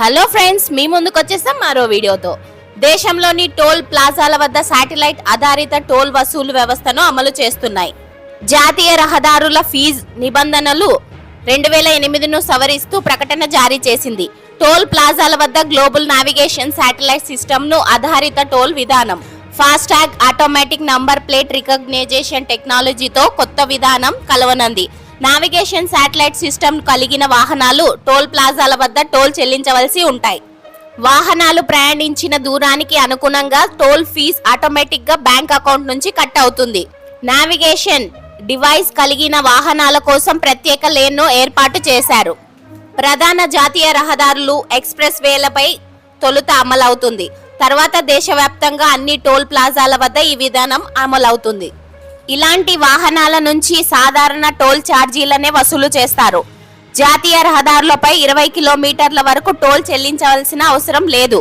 Hello friends మీ ముందుకు వచ్చేస్తాం మరో వీడియోతో. దేశంలోని టోల్ ప్లాజాల వద్ద శాటిలైట్ ఆధారిత టోల్ వసూలు వ్యవస్థను అమలు చేస్తున్నాయి. జాతీయ రహదారుల ఫీజు నిబంధనలు రెండు వేల ఎనిమిదిను సవరిస్తూ ప్రకటన జారీ చేసింది. టోల్ ప్లాజాల వద్ద గ్లోబల్ నావిగేషన్ శాటిలైట్ సిస్టమ్ను ఆధారిత టోల్ విధానం FASTag automatic number plate recognition టెక్నాలజీతో కొత్త విధానం కలవనంది. నావిగేషన్ శాటిలైట్ సిస్టమ్ కలిగిన వాహనాలు టోల్ ప్లాజాల వద్ద టోల్ చెల్లించవలసి ఉంటాయి. వాహనాలు ప్రయాణించిన దూరానికి అనుగుణంగా టోల్ ఫీజ్ ఆటోమేటిక్గా బ్యాంక్ అకౌంట్ నుంచి కట్ అవుతుంది. నావిగేషన్ డివైస్ కలిగిన వాహనాల కోసం ప్రత్యేక లేన్ను ఏర్పాటు చేశారు. ప్రధాన జాతీయ రహదారులు ఎక్స్ప్రెస్ వేలపై తొలుత అమలవుతుంది. తర్వాత దేశవ్యాప్తంగా అన్ని టోల్ ప్లాజాల వద్ద ఈ విధానం అమలవుతుంది. ఇలాంటి వాహనాల నుంచి సాధారణ టోల్ ఛార్జీలనే వసూలు చేస్తారు. జాతీయ రహదారులపై ఇరవై కిలోమీటర్ల వరకు టోల్ చెల్లించవలసిన అవసరం లేదు.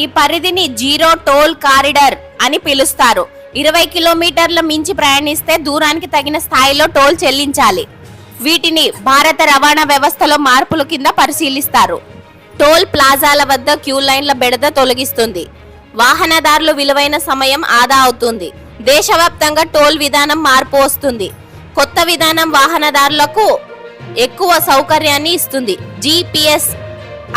ఈ పరిధిని జీరో టోల్ కారిడర్ అని పిలుస్తారు. ఇరవై కిలోమీటర్ల మించి ప్రయాణిస్తే దూరానికి తగిన స్థాయిలో టోల్ చెల్లించాలి. వీటిని భారత రవాణా వ్యవస్థలో మార్పుల కింద పరిశీలిస్తారు. టోల్ ప్లాజాల వద్ద క్యూ లైన్ల బెడద తొలగిస్తుంది. వాహనదారులు విలువైన సమయం ఆదా అవుతుంది. దేశవ్యాప్తంగా టోల్ విధానం మార్పు వస్తుంది. కొత్త విధానం వాహనదారులకు ఎక్కువ సౌకర్యాన్ని ఇస్తుంది. జీపీఎస్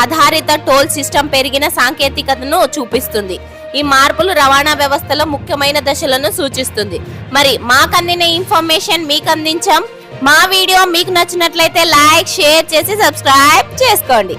ఆధారిత టోల్ సిస్టమ్ పెరిగిన సాంకేతికతను చూపిస్తుంది. ఈ మార్పులు రవాణా వ్యవస్థలో ముఖ్యమైన దశలను సూచిస్తుంది. మరి మాకు అందిన ఇన్ఫర్మేషన్ మీకు అందించాం మా వీడియో మీకు నచ్చినట్లయితే లైక్ షేర్ చేసి సబ్స్క్రైబ్ చేసుకోండి.